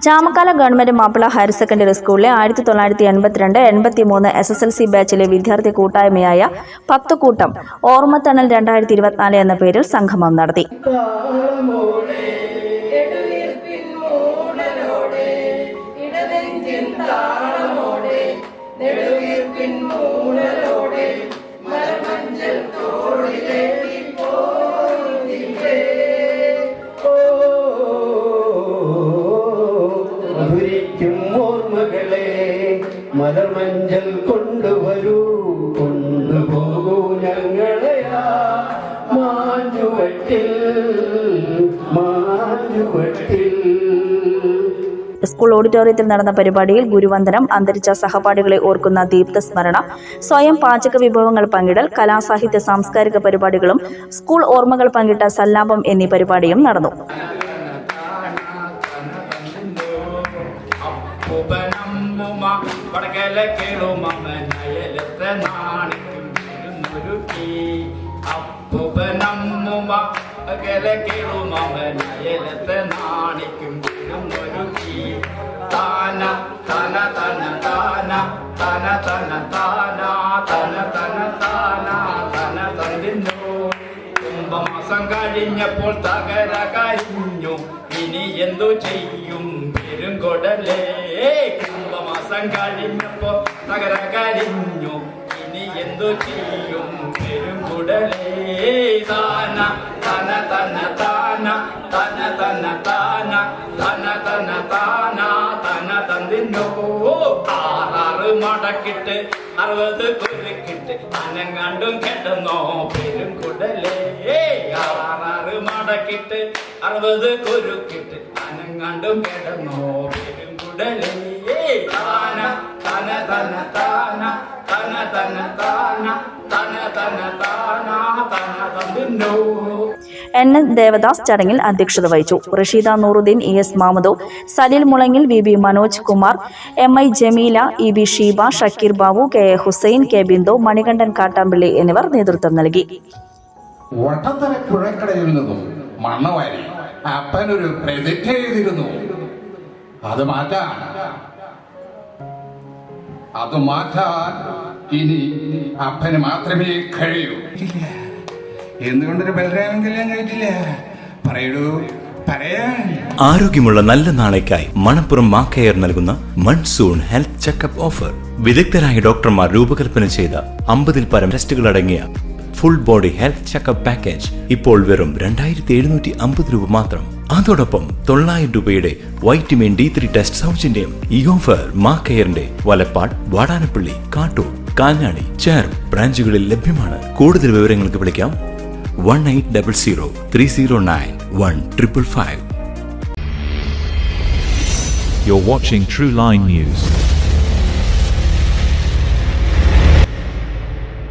Chamakkala government Mappila higher secondary സ്കൂളിലെ ആയിരത്തി തൊള്ളായിരത്തി എൺപത്തിരണ്ട് എൺപത്തി മൂന്ന് എസ് എസ് എൽ സി ബാച്ചിലെ വിദ്യാർത്ഥി കൂട്ടായ്മയായ പത്ത് കൂട്ടം ഓർമ്മത്തണൽ രണ്ടായിരത്തി ഇരുപത്തിനാല് എന്ന പേരിൽ സംഗമം നടത്തി. മലർമഞ്ചൽ കൊണ്ടുവരൂ. കൊണ്ടുപോകൂ ഞങ്ങളെ മാഞ്ഞുവട്ടിൽ മാഞ്ഞുവട്ടിൽ സ്കൂൾ ഓഡിറ്റോറിയത്തിൽ നടന്ന പരിപാടിയിൽ ഗുരുവന്ദനം അന്തരിച്ച സഹപാഠികളെ ഓർക്കുന്ന ദീപ്തസ്മരണ സ്വയം പാചക വിഭവങ്ങൾ പങ്കിടൽ കലാസാഹിത്യ സാംസ്കാരിക പരിപാടികളും സ്കൂൾ ഓർമ്മകൾ പങ്കിട്ട സല്ലാപം എന്നീ പരിപാടിയും നടന്നു. അപ്പൂപ്പനമ്മുമ്മ വടകല കേളുമയലത്തെ നാണിക്കും അപ്പുപനമ്മുമ വടക്കല കേളുമയലത്തെ നാണിക്കും വിരുന്നൊരുക്കി താന തന തന താന തന തന താന തന തന താന കുംഭമാസം കഴിഞ്ഞപ്പോൾ തകര ഇനി എന്തു ചെയ്യും പെരുങ്കൊടലേ കുംഭമാസം കഴിഞ്ഞപ്പോ തകര കരിഞ്ഞു ഇനി എന്തു ചെയ്യും പെരുങ്കുടലേ താന തന തന താന തന തന താന തന തന താന തന തന്നിന്നോ ആറാറ് മടക്കിട്ട് അറുപത് കുരുക്കിട്ട് കണ്ടും കെട്ടുന്നോ പെരുങ്കുടലേ മടക്കിട്ട് അറുപത് കുരുക്കിട്ട് അനങ്ങാണ്ടും കിടന്നോ പെരുങ്കുടലേ താന തന തന താന തന തന താന തന തന താന തന തന്നോ എൻ എൻ ദേവദാസ് ചടങ്ങിൽ അധ്യക്ഷത വഹിച്ചു. Rasheeda Nooruddeen E S Mamado Saleel Mulangil V B Manoj Kumar M I Jameela E B Sheeba Shakeer Babu K A Hussain K Bindo Manikandan Kattampilly എന്നിവർ നേതൃത്വം നൽകി. വട്ടത്തല പുഴക്കടയിൽ നിന്നും മണ്ണ് വാരി അപ്പനൊരു പ്രതിജ്ഞ ചെയ്തിരുന്നു. അത് മാറ്റാൻ. അത് മാറ്റാൻ ഇനി അപ്പന് മാത്രമേ കഴിയൂ. എന്തുകൊണ്ടൊരു ബലരാമൻ കല്യാണം കഴിച്ചില്ല? പറയൂ ആരോഗ്യമുള്ള നല്ല നാളേക്കായി മണപ്പുറം മാക്കയർ നൽകുന്ന മൺസൂൺ ഹെൽത്ത് ചെക്കപ്പ് ഓഫർ. വിദഗ്ധരായ ഡോക്ടർമാർ രൂപകൽപ്പന ചെയ്ത അമ്പതിൽ പരം ടെസ്റ്റുകൾ അടങ്ങിയ full body health checkup package ഇപ്പോൾ വെറും രണ്ടായിരത്തി എഴുന്നൂറ്റി അമ്പത് രൂപ മാത്രം. അതോടൊപ്പം തൊള്ളായിരം രൂപയുടെ വൈറ്റമിൻ ഡി ത്രീ ടെസ്റ്റ് സൗജന്യം ഈ ഓഫർ മാക്കയറിന്റെ വലപ്പാട് വാടാനപ്പള്ളി കാട്ടൂർ കാഞ്ഞാണി ചേർ ബ്രാഞ്ചുകളിൽ ലഭ്യമാണ്. കൂടുതൽ വിവരങ്ങൾക്ക് വിളിക്കാം one eight double zero three zero nine one triple five You're watching True Line News.